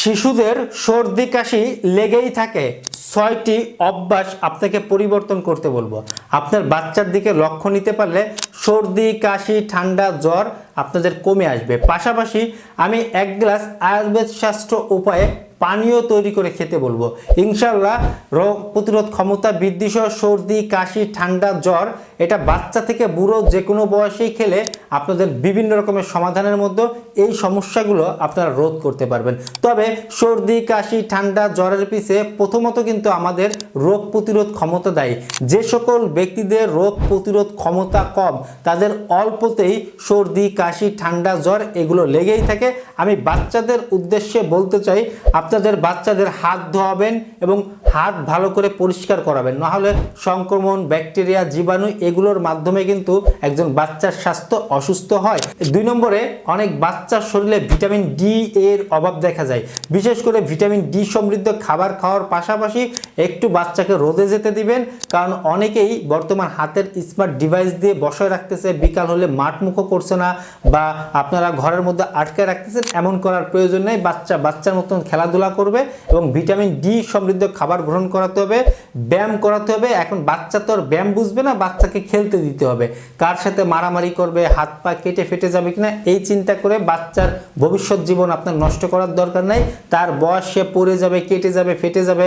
শিশুদের সর্দি কাশি লেগেই থাকে। ছয়টি অভ্যাস আপনাকে পরিবর্তন করতে বলব। আপনার বাচ্চার দিকে লক্ষ্য নিতে পারলে সর্দি, কাশি, ঠান্ডা, জ্বর আপনাদের কমে আসবে। পাশাপাশি আমি এক গ্লাস আয়ুর্বেদ শাস্ত্র উপায়ে পানীয় তৈরি করে খেতে বলব। ইনশাল্লাহ রোগ প্রতিরোধ ক্ষমতা বৃদ্ধি সহ সর্দি, কাশি, ঠান্ডা, জ্বর, এটা বাচ্চা থেকে বুড়ো যে কোনো বয়সেই খেলে আপনাদের বিভিন্ন রকমের সমাধানের মধ্যে এই সমস্যাগুলো আপনারা রোধ করতে পারবেন। তবে সর্দি, কাশি, ঠান্ডা, জ্বরের পিছে প্রথমত কিন্তু আমাদের রোগ প্রতিরোধ ক্ষমতা দেয়। যে সকল ব্যক্তিদের রোগ প্রতিরোধ ক্ষমতা কম, তাদের অল্পতেই সর্দি কাশি, ঠান্ডা, জ্বর, এগুলো লেগেই থাকে। আমি বাচ্চাদের উদ্দেশ্যে বলতে চাই, আপনাদের বাচ্চাদের হাত ধোয়াবেন এবং হাত ভালো করে পরিষ্কার করাবেন। নাহলে সংক্রমণ, ব্যাকটেরিয়া, জীবাণু এগুলোর মাধ্যমে কিন্তু একজন বাচ্চার স্বাস্থ্য অসুস্থ হয়। দুই নম্বরে, অনেক বাচ্চার শরীরে ভিটামিন ডি এর অভাব দেখা যায়। বিশেষ করে ভিটামিন ডি সমৃদ্ধ খাবার খাওয়ার পাশাপাশি একটু বাচ্চাকে রোদে যেতে দিবেন, কারণ অনেকেই বর্তমান হাতের স্মার্ট ডিভাইস দিয়ে বসায় রাখতেছে, বিকাল হলে মাঠ মুখো করছে না বা আপনারা ঘরের মধ্যে আটকে রাখতেছেন, এমন করার প্রয়োজন নেই। বাচ্চা বাচ্চার মতন খেলাধুলা করবে এবং ভিটামিন ডি সমৃদ্ধ খাবার গ্রহণ করাতে হবে, ব্যায়াম করাতে হবে। এখন বাচ্চা তো আর ব্যায়াম বুঝবে না, বাচ্চাকে খেলতে দিতে হবে। কার সাথে মারামারি করবে, হাত পা কেটে ফেটে যাবে কিনা, এই চিন্তা করে বাচ্চার ভবিষ্যৎ জীবন আপনার নষ্ট করার দরকার নেই। তার বয়স সে পড়ে যাবে, কেটে যাবে, ফেটে যাবে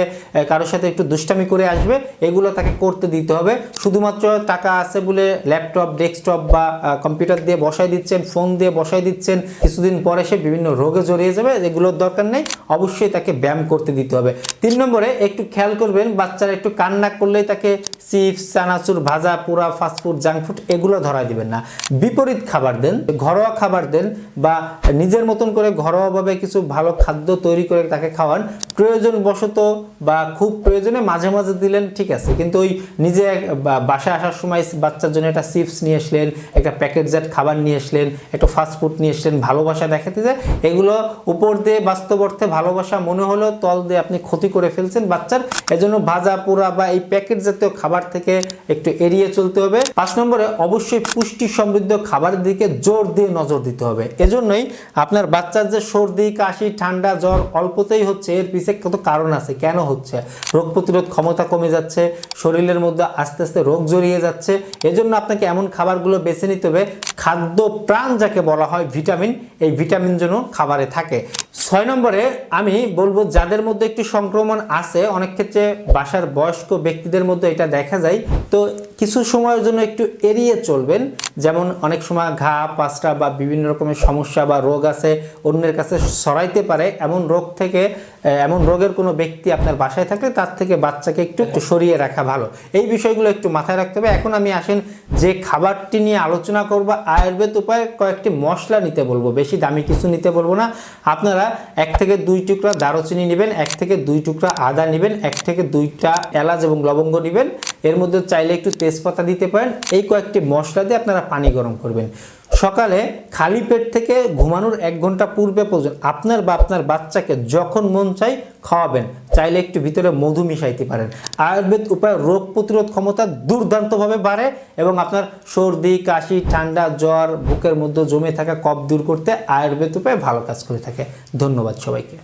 কারোর সাথে একটু দুষ্টামি করে আসবে, এগুলো তাকে করতে দিতে হবে। শুধুমাত্র টাকা আছে বলে ল্যাপটপ, ডেস্কটপ বা কম্পিউটার দিয়ে বসাই দিচ্ছেন, ফোন দিয়ে বসাই দিচ্ছেন, কিছুদিন পরে সে বিভিন্ন রোগে জড়িয়ে যাবে এগুলোর দরকার নেই, অবশ্যই তাকে ব্যায়াম করতে দিতে হবে। তিন নম্বরে, একটু খেয়াল করবেন, বাচ্চারা একটু কান্না করলেই তাকে চিপস, চানাচুর, ভাজা, পোড়া ফাস্টফুড জাঙ্ক ফুড এগুলো ধরাই দিবেন না। বিপরীত খাবার দেন, ঘরোয়া খাবার দেন, বা নিজের মতন করে ঘরোয়াভাবে কিছু ভালো খাদ্য তৈরি করে তাকে খাওয়ান। প্রয়োজন বশত বা খুব প্রয়োজনে মাঝে মাঝে দিলেন, ঠিক আছে, কিন্তু ওই নিজে বাসায় আসার সময় বাচ্চার জন্য একটা চিপস নিয়ে আসলেন, একটা প্যাকেটজাত খাবার নিয়ে আসলেন একটা ফাস্টফুড নিয়ে আসলেন ভালোবাসা দেখাতে যায়। এগুলো উপর দিয়ে বাস্তব অর্থে ভালোবাসা মনে হলো তল দিয়ে আপনি ক্ষতি করে ফেলছেন বাচ্চার। এজন্য ভাজা, পোড়া বা এই প্যাকেট জাতীয় খাবার থেকে একটু এড়িয়ে চলতে হবে। পাঁচ নম্বরে অবশ্যই পুষ্টি সমৃদ্ধ খাবারের দিকে জোর দিয়ে নজর দিতে হবে। এজন্যই আপনার বাচ্চার যে সর্দি, কাশি, ঠান্ডা, জ্বর অল্পতেই হচ্ছে, এর পিছে কত কারণ আছে, কেন হচ্ছে? রোগ প্রতিরোধ ক্ষমতা কমে যাচ্ছে, শরীরের মধ্যে আস্তে আস্তে রোগ জড়িয়ে যাচ্ছে। এজন্য আপনাকে এমন খাবারগুলো বেছে নিতে হবে। খাদ্য প্রাণ যাকে বলা হয় ভিটামিন, এই ভিটামিন যেন খাবারে থাকে। ছয় নম্বরে আমি বলব, যাদের মধ্যে একটু সংক্রমণ আছে, অনেক ক্ষেত্রে বাসার বয়স্ক ব্যক্তিদের মধ্যে এটা দেখা যায়। তো কিছু সময়ের জন্য একটু এড়িয়ে চলবেন। যেমন অনেক সময় ঘা, পাঁচটা বা বিভিন্ন রকমের সমস্যা বা রোগ আছে, অন্যের কাছে সরাইতে পারে। এমন রোগ থেকে এমন রোগের কোনো ব্যক্তি আপনার বাসায় থাকলে তার থেকে বাচ্চাকে একটু একটু সরিয়ে রাখা ভালো। এই বিষয়গুলো একটু মাথায় রাখতে হবে। এখন আমি আসেন যে খাবারটি নিয়ে আলোচনা করব, আয়ুর্বেদ উপায়ে কয়েকটি মশলা নিতে বলব। বেশি দামি কিছু নিতে বলব না। আপনারা এক থেকে দুই টুকরা দারুচিনি নেবেন, এক থেকে দুই টুকরা আদা নেবেন, এক থেকে দুইটা এলাচ এবং লবঙ্গ নেবেন। এর মধ্যে চাইলে একটু তেজপাতা দিতে পারেন। এই কয়েকটি মশলা দিয়ে আপনারা পানি গরম করবেন। সকালে খালি পেট থেকে ঘুমানোর এক ঘণ্টা পূর্বে পর্যন্ত আপনার বা আপনার বাচ্চাকে যখন মন চাই খাওয়াবেন। চাইলে একটু ভিতরে মধু মিশাইতে পারেন। আয়ুর্বেদ উপায় রোগ প্রতিরোধ ক্ষমতা দুর্দান্তভাবে বাড়ে এবং আপনার সর্দি, কাশি, ঠান্ডা, জ্বর, বুকের মধ্যে জমে থাকা কফ দূর করতে আয়ুর্বেদ উপায় ভালো কাজ করে থাকে। ধন্যবাদ সবাইকে।